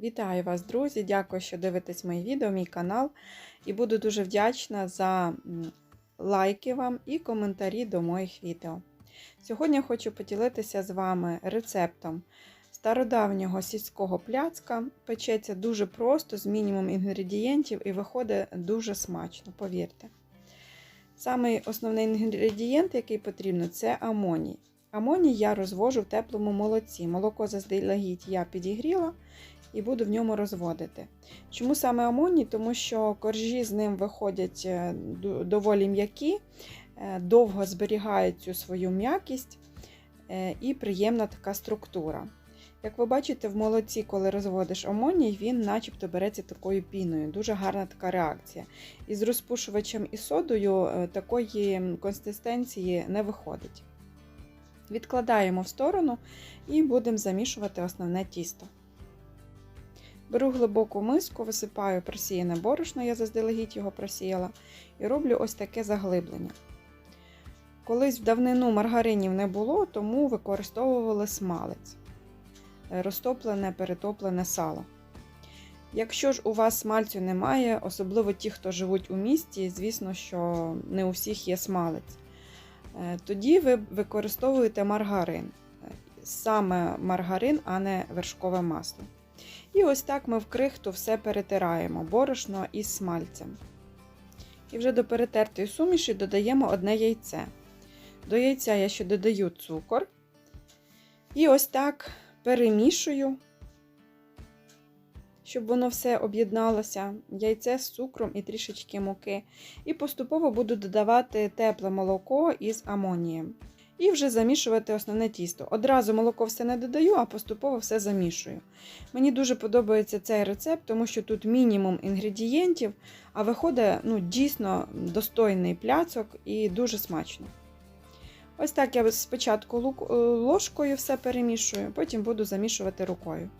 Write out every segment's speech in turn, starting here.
Вітаю вас, друзі! Дякую, що дивитесь мої відео, мій канал. І буду дуже вдячна за лайки вам і коментарі до моїх відео. Сьогодні хочу поділитися з вами рецептом стародавнього сільського пляцка. Печеться дуже просто, з мінімум інгредієнтів, і виходить дуже смачно, повірте. Самий основний інгредієнт, який потрібно, це амоній. Амоній я розвожу в теплому молоці. Молоко заздалегідь я підігріла і буду в ньому розводити. Чому саме амоній? Тому що коржі з ним виходять е, доволі м'які, е, довго зберігають цю свою м'якість е, і приємна така структура. Як ви бачите, в молоці, коли розводиш амоній, він начебто береться такою піною. Дуже гарна така реакція. І з розпушувачем і содою такої консистенції не виходить. Відкладаємо в сторону і будемо замішувати основне тісто. Беру глибоку миску, висипаю просіяне борошно, я заздалегідь його просіяла, і роблю ось таке заглиблення. Колись в давнину маргаринів не було, тому використовували смалець, е, розтоплене, перетоплене сало. Якщо ж у вас смальцю немає, особливо ті, хто живуть у місті, звісно, що не у всіх є смалець. Е, Тоді ви використовуєте маргарин. Е, Саме маргарин, а не вершкове масло. І ось так ми в крихту все перетираємо борошно із смальцем. І вже до перетертої суміші додаємо одне яйце. До яйця я ще додаю цукор. І ось так перемішую, щоб воно все об'єдналося, яйце з цукром і трішечки муки. І поступово буду додавати тепле молоко із амонієм. І вже замішувати основне тісто. Одразу молоко все не додаю, а поступово все замішую. Мені дуже подобається цей рецепт, тому що тут мінімум інгредієнтів, а виходить ну, дійсно достойний пляцок і дуже смачно. Ось так я спочатку е, ложкою все перемішую, потім буду замішувати рукою.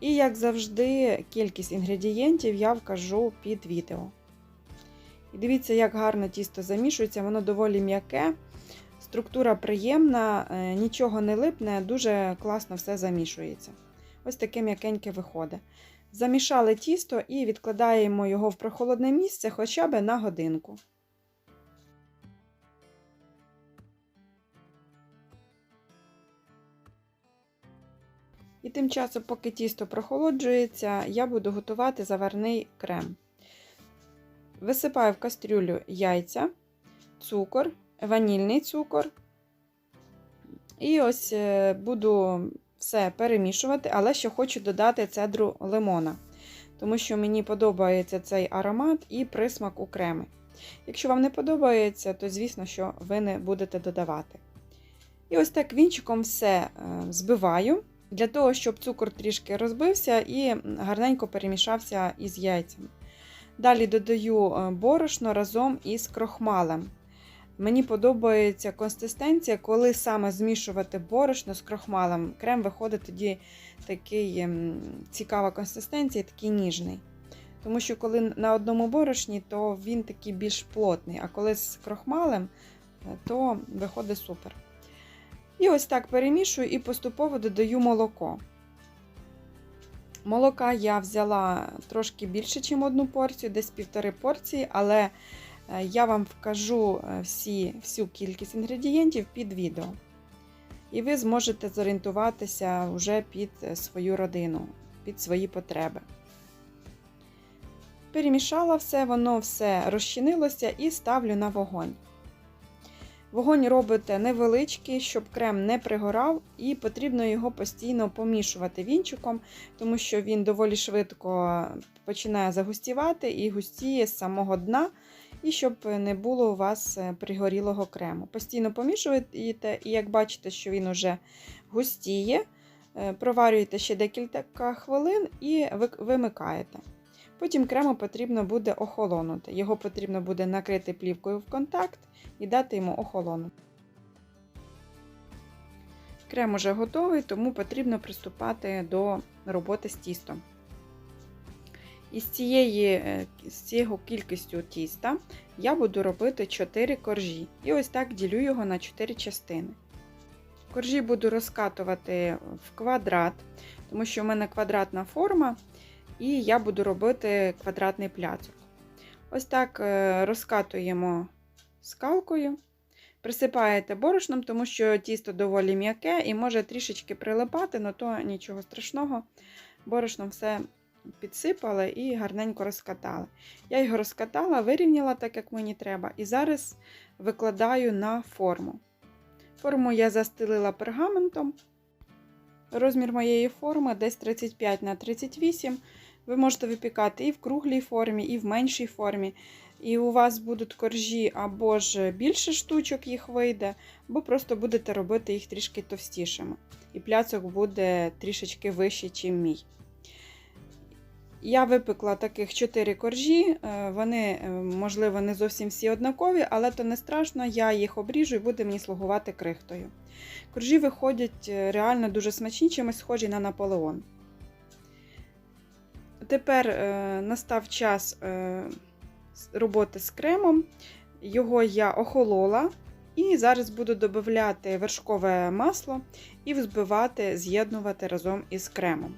І, як завжди, кількість інгредієнтів я вкажу під відео. І дивіться, як гарно тісто замішується, воно доволі м'яке. Структура приємна, е, нічого не липне, дуже класно все замішується. Ось таке м'якеньке виходить. Замішали тісто і відкладаємо його в прохолодне місце хоча б на годинку. І тим часом, поки тісто прохолоджується, я буду готувати заварний крем. Висипаю в кастрюлю яйця, цукор, ванільний цукор. І ось е, буду все перемішувати, але ще хочу додати цедру лимона, тому що мені подобається цей аромат і присмак у креми. Якщо вам не подобається, то звісно, що ви не будете додавати. І ось так вінчиком все е, збиваю, для того, щоб цукор трішки розбився і гарненько перемішався із яйцями. Далі додаю е, борошно разом із крохмалем. Мені подобається консистенція, коли саме змішувати борошно з крохмалем. Крем виходить тоді такий ем, цікава консистенція, такий ніжний. Тому що коли на одному борошні, то він такий більш плотний, а коли з крохмалем, е, то виходить супер. І ось так перемішую і поступово додаю молоко. Молока я взяла трошки більше, ніж одну порцію, десь півтори порції, але я вам вкажу е, всі, всю кількість інгредієнтів під відео. І ви зможете зорієнтуватися вже під е, свою родину, під свої потреби. Перемішала все, воно все розчинилося і ставлю на вогонь. Вогонь робите невеличкий, щоб крем не пригорав, і потрібно його постійно помішувати вінчиком, тому що він доволі швидко починає загустівати і густіє з самого дна, і щоб не було у вас е, пригорілого крему. Постійно помішуєте, і як бачите, що він уже густіє, е, проварюєте ще декілька хвилин і вимикаєте. Потім крему потрібно буде охолонути. Його потрібно буде накрити плівкою в контакт і дати йому охолонути. Крем уже готовий, тому потрібно приступати до роботи з тістом. Із цієї, е, з цією кількістю тіста я буду робити 4 коржі. І ось так ділю його на 4 частини. Коржі буду розкатувати в квадрат, тому що в мене квадратна форма, і я буду робити квадратний пляцок. Ось так е, розкатуємо скалкою. Присипаєте борошном, тому що тісто доволі м'яке і може трішечки прилипати, але то нічого страшного. Борошном все підсипали і гарненько розкатали. Я його розкатала, вирівняла так, як мені треба, і зараз викладаю на форму. Форму я застелила пергаментом. Розмір моєї форми десь 35 на 38. Ви можете випікати і в круглій формі, і в меншій формі. І у вас будуть коржі або ж більше штучок їх вийде, або просто будете робити їх трішки товстішими. І пляцок буде трішечки вищий, ніж мій. Я випекла таких 4 коржі, е, вони, е, можливо, не зовсім всі однакові, але то не страшно, я їх обріжу і буде мені слугувати крихтою. Коржі виходять е, реально дуже смачні, чимось схожі на Наполеон. Тепер настав час роботи з кремом. Його я охолола. І зараз буду додати вершкове масло і взбивати, з'єднувати разом із кремом.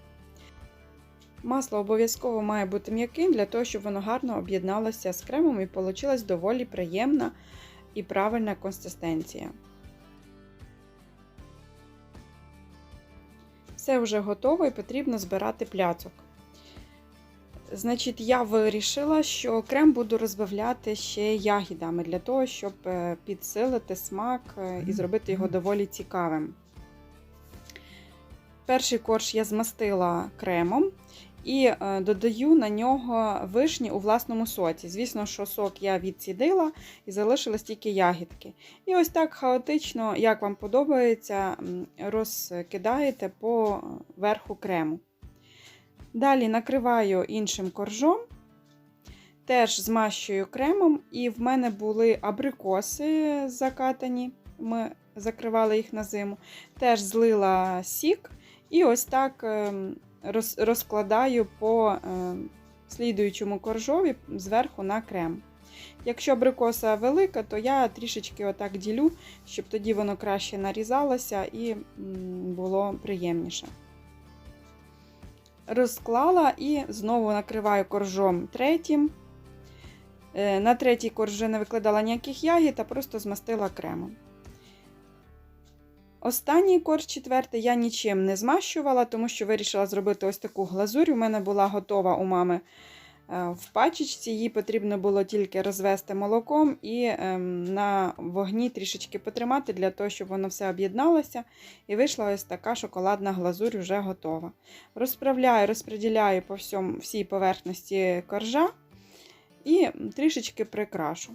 Масло обов'язково має бути м'яким для того, щоб воно гарно об'єдналося з кремом і вийшла доволі приємна і правильна консистенція. Все вже готово і потрібно збирати пляцок. Значить, я вирішила, що крем буду розбавляти ще ягідами для того, щоб е, підсилити смак е, і зробити його доволі цікавим. Перший корж я змастила кремом і е, додаю на нього вишні у власному соці. Звісно, що сок я відсідила і залишились тільки ягідки. І ось так хаотично, як вам подобається, розкидаєте по верху крему. Далі накриваю іншим коржом, теж змащую кремом, і в мене були абрикоси закатані, ми закривали їх на зиму. Теж злила сік і ось так ем, розкладаю по ем, слідуючому коржові зверху на крем. Якщо абрикоса велика, то я трішечки отак ділю, щоб тоді воно краще нарізалося і було приємніше розклала і знову накриваю коржом третім. Е, на третій корж вже не викладала ніяких ягід, а просто змастила кремом. Останній корж четвертий я нічим не змащувала, тому що вирішила зробити ось таку глазурь. У мене була готова у мами Е, в пачечці її потрібно було тільки розвести молоком і ем, на вогні трішечки потримати, для того, щоб воно все об'єдналося. І вийшла ось така шоколадна глазурь вже готова. Розправляю, розподіляю по всій поверхності коржа і трішечки прикрашу.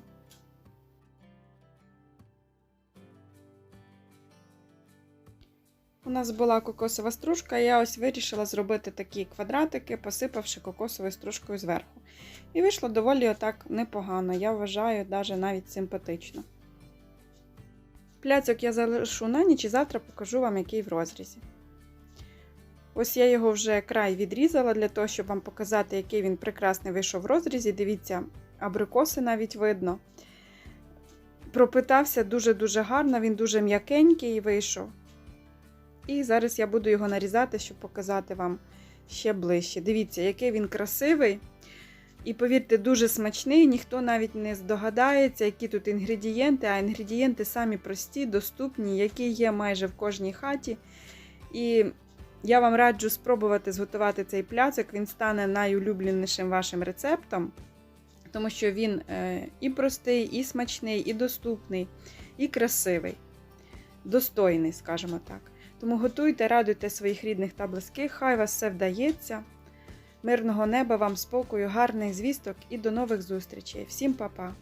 У нас була кокосова стружка, і я ось вирішила зробити такі квадратики, посипавши кокосовою стружкою зверху. І вийшло доволі отак непогано, я вважаю, навіть навіть симпатично. Пляцок я залишу на ніч і завтра покажу вам, який в розрізі. Ось я його вже край відрізала для того, щоб вам показати, який він прекрасний вийшов в розрізі. Дивіться, абрикоси навіть видно. Пропитався дуже-дуже гарно, він дуже м'якенький вийшов. І зараз я буду його нарізати, щоб показати вам ще ближче. Дивіться, який він красивий. І, повірте, дуже смачний, ніхто навіть не здогадається, які тут інгредієнти, а інгредієнти самі прості, доступні, які є майже в кожній хаті. І я вам раджу спробувати зготувати цей пляцок, він стане найулюбленішим вашим рецептом, тому що він е, і простий, і смачний, і доступний, і красивий, достойний, скажімо так. Тому готуйте, радуйте своїх рідних та близьких, хай вас все вдається. Мирного неба вам спокою, гарних звісток і до нових зустрічей. Всім па-па!